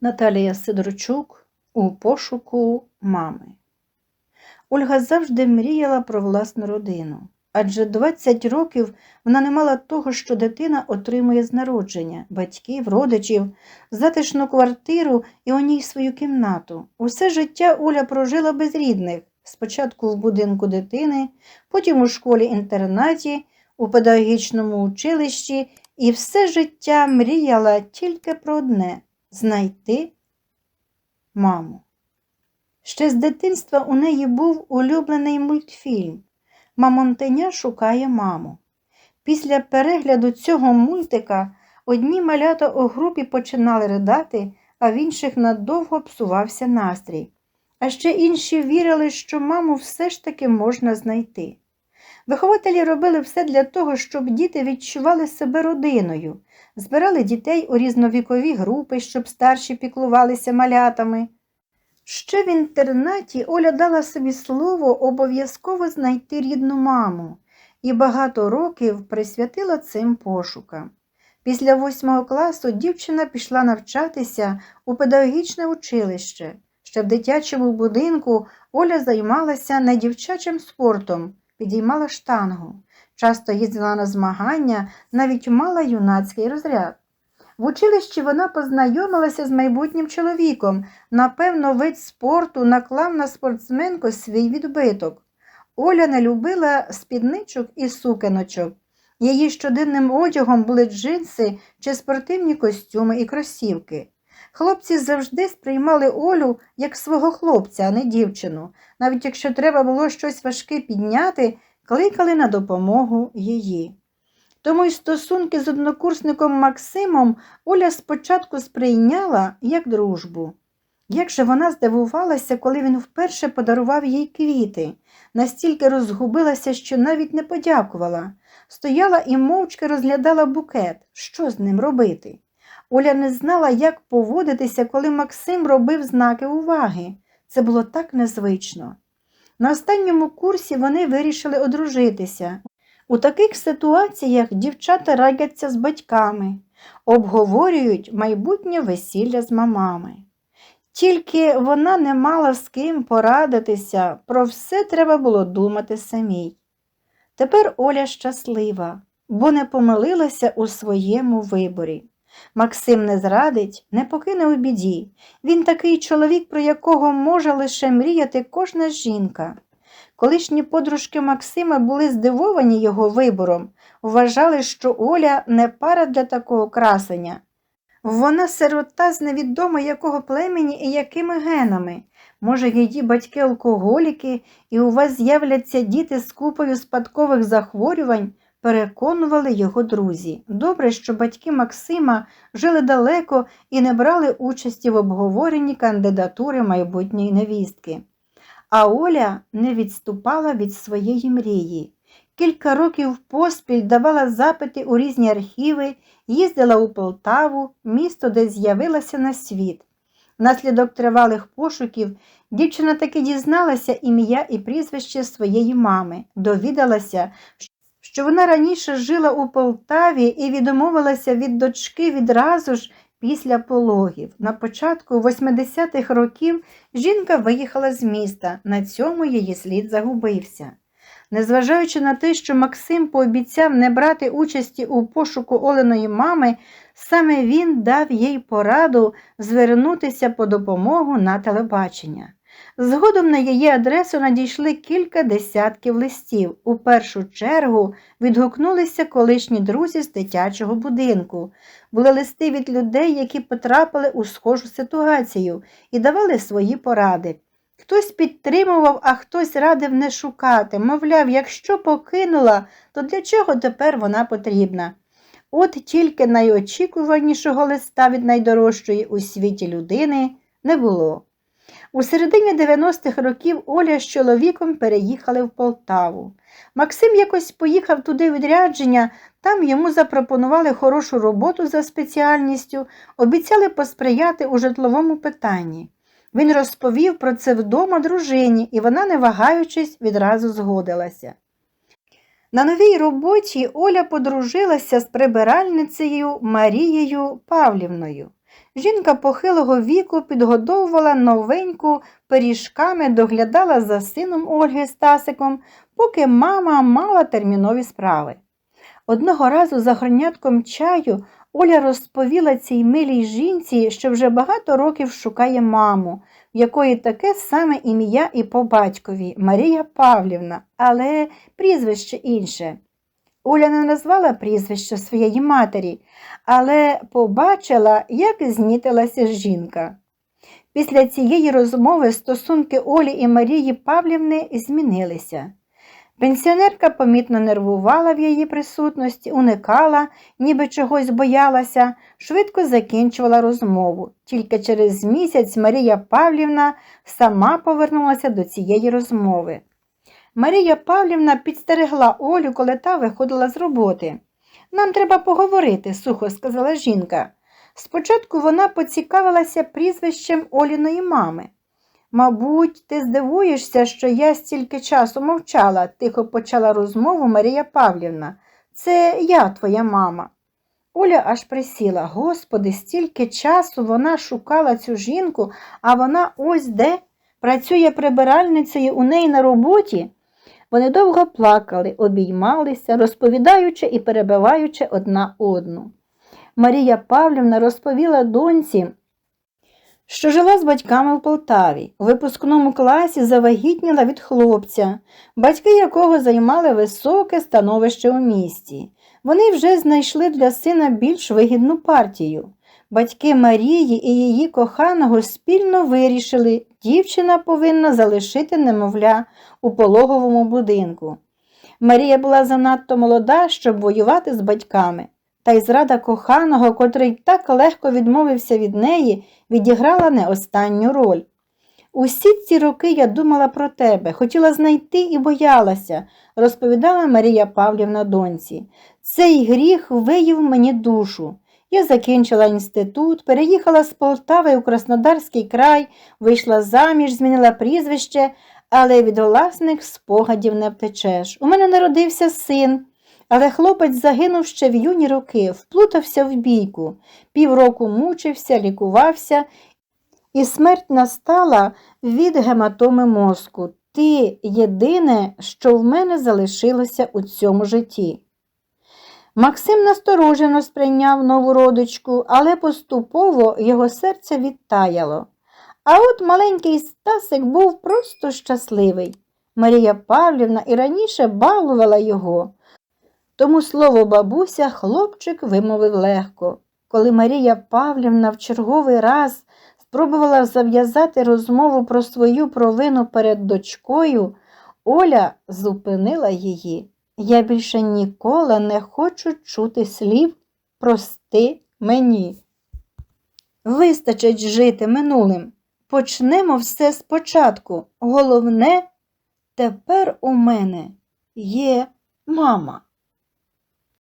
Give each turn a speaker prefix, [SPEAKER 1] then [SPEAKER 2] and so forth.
[SPEAKER 1] Наталія Сидорчук у пошуку мами. Ольга завжди мріяла про власну родину, адже 20 років вона не мала того, що дитина отримує з народження, батьків, родичів, затишну квартиру і у ній свою кімнату. Усе життя Оля прожила без рідних, спочатку в будинку дитини, потім у школі-інтернаті, у педагогічному училищі і все життя мріяла тільки про одне знайти маму. Ще з дитинства у неї був улюблений мультфільм Мамонтеня шукає маму. Після перегляду цього мультика одні малята у групі починали ридати, а в інших надовго псувався настрій. А ще інші вірили, що маму все ж таки можна знайти. Вихователі робили все для того, щоб діти відчували себе родиною, збирали дітей у різновікові групи, щоб старші піклувалися малятами. Ще в інтернаті Оля дала собі слово обов'язково знайти рідну маму і багато років присвятила цим пошукам. Після восьмого класу дівчина пішла навчатися у педагогічне училище. Ще в дитячому будинку Оля займалася не дівчачим спортом, підіймала штангу. Часто їздила на змагання, навіть мала юнацький розряд. В училищі вона познайомилася з майбутнім чоловіком. Напевно, вид спорту наклав на спортсменку свій відбиток. Оля не любила спідничок і сукеночок. Її щоденним одягом були джинси чи спортивні костюми і кросівки. Хлопці завжди сприймали Олю як свого хлопця, а не дівчину. Навіть якщо треба було щось важке підняти, кликали на допомогу її. Тому й стосунки з однокурсником Максимом Оля спочатку сприйняла як дружбу. Як же вона здивувалася, коли він вперше подарував їй квіти, настільки розгубилася, що навіть не подякувала. Стояла і мовчки розглядала букет, що з ним робити. Оля не знала, як поводитися, коли Максим робив знаки уваги. Це було так незвично. На останньому курсі вони вирішили одружитися. У таких ситуаціях дівчата радяться з батьками, обговорюють майбутнє весілля з мамами. Тільки вона не мала з ким порадитися, про все треба було думати самій. Тепер Оля щаслива, бо не помилилася у своєму виборі. Максим не зрадить, не покине у біді. Він такий чоловік, про якого може лише мріяти кожна жінка. Колишні подружки Максима були здивовані його вибором, вважали, що Оля не пара для такого красення. Вона сирота з невідомо якого племені і якими генами. Може, її батьки алкоголіки, і у вас з'являться діти з купою спадкових захворювань, переконували його друзі. Добре, що батьки Максима жили далеко і не брали участі в обговоренні кандидатури майбутньої невістки. А Оля не відступала від своєї мрії. Кілька років поспіль давала запити у різні архіви, їздила у Полтаву, місто, де з'явилася на світ. Внаслідок тривалих пошуків дівчина таки дізналася ім'я і прізвище своєї мами, довідалася, що вона раніше жила у Полтаві і відмовилася від дочки відразу ж після пологів. На початку 80-х років жінка виїхала з міста, на цьому її слід загубився. Незважаючи на те, що Максим пообіцяв не брати участі у пошуку Оленої мами, саме він дав їй пораду звернутися по допомогу на телебачення. Згодом на її адресу надійшли кілька десятків листів. У першу чергу відгукнулися колишні друзі з дитячого будинку. Були листи від людей, які потрапили у схожу ситуацію і давали свої поради. Хтось підтримував, а хтось радив не шукати, мовляв, якщо покинула, то для чого тепер вона потрібна? От тільки найочікуванішого листа від найдорожчої у світі людини не було. У середині 90-х років Оля з чоловіком переїхали в Полтаву. Максим якось поїхав туди відрядження, там йому запропонували хорошу роботу за спеціальністю, обіцяли посприяти у житловому питанні. Він розповів про це вдома дружині, і вона, не вагаючись, відразу згодилася. На новій роботі Оля подружилася з прибиральницею Марією Павлівною. Жінка похилого віку підгодовувала новеньку пиріжками, доглядала за сином Ольги Стасиком, поки мама мала термінові справи. Одного разу за горнятком чаю Оля розповіла цій милій жінці, що вже багато років шукає маму, в якої таке саме ім'я і по батькові Марія Павлівна, але прізвище інше. Оля не назвала прізвище своєї матері, але побачила, як знітилася жінка. Після цієї розмови стосунки Олі і Марії Павлівни змінилися. Пенсіонерка помітно нервувала в її присутності, уникала, ніби чогось боялася, швидко закінчувала розмову. Тільки через місяць Марія Павлівна сама повернулася до цієї розмови. Марія Павлівна підстерегла Олю, коли та виходила з роботи. Нам треба поговорити, сухо сказала жінка. Спочатку вона поцікавилася прізвищем Оліної мами. Мабуть, ти здивуєшся, що я стільки часу мовчала, тихо почала розмову Марія Павлівна. Це я, твоя мама. Оля аж присіла. Господи, стільки часу вона шукала цю жінку, а вона ось де працює прибиральницею у неї на роботі. Вони довго плакали, обіймалися, розповідаючи і перебиваючи одна одну. Марія Павлівна розповіла доньці, що жила з батьками в Полтаві. У випускному класі завагітніла від хлопця, батьки якого займали високе становище у місті. Вони вже знайшли для сина більш вигідну партію. Батьки Марії і її коханого спільно вирішили, дівчина повинна залишити немовля у пологовому будинку. Марія була занадто молода, щоб воювати з батьками, та й зрада коханого, котрий так легко відмовився від неї, відіграла не останню роль. Усі ці роки я думала про тебе, хотіла знайти і боялася, розповідала Марія Павлівна доньці. Цей гріх виїв мені душу. Я закінчила інститут, переїхала з Полтави у Краснодарський край, вийшла заміж, змінила прізвище, але від власних спогадів не втечеш. У мене народився син, але хлопець загинув ще в юні роки, вплутався в бійку, півроку мучився, лікувався, і смерть настала від гематоми мозку. Ти єдине, що в мене залишилося у цьому житті. Максим насторожено сприйняв нову родичку, але поступово його серце відтаяло. А от маленький Стасик був просто щасливий. Марія Павлівна і раніше балувала його. Тому слово бабуся хлопчик вимовив легко. Коли Марія Павлівна в черговий раз спробувала зав'язати розмову про свою провину перед дочкою, Оля зупинила її. Я більше ніколи не хочу чути слів прости мені. Вистачить жити минулим. Почнемо все спочатку. Головне, тепер у мене є мама.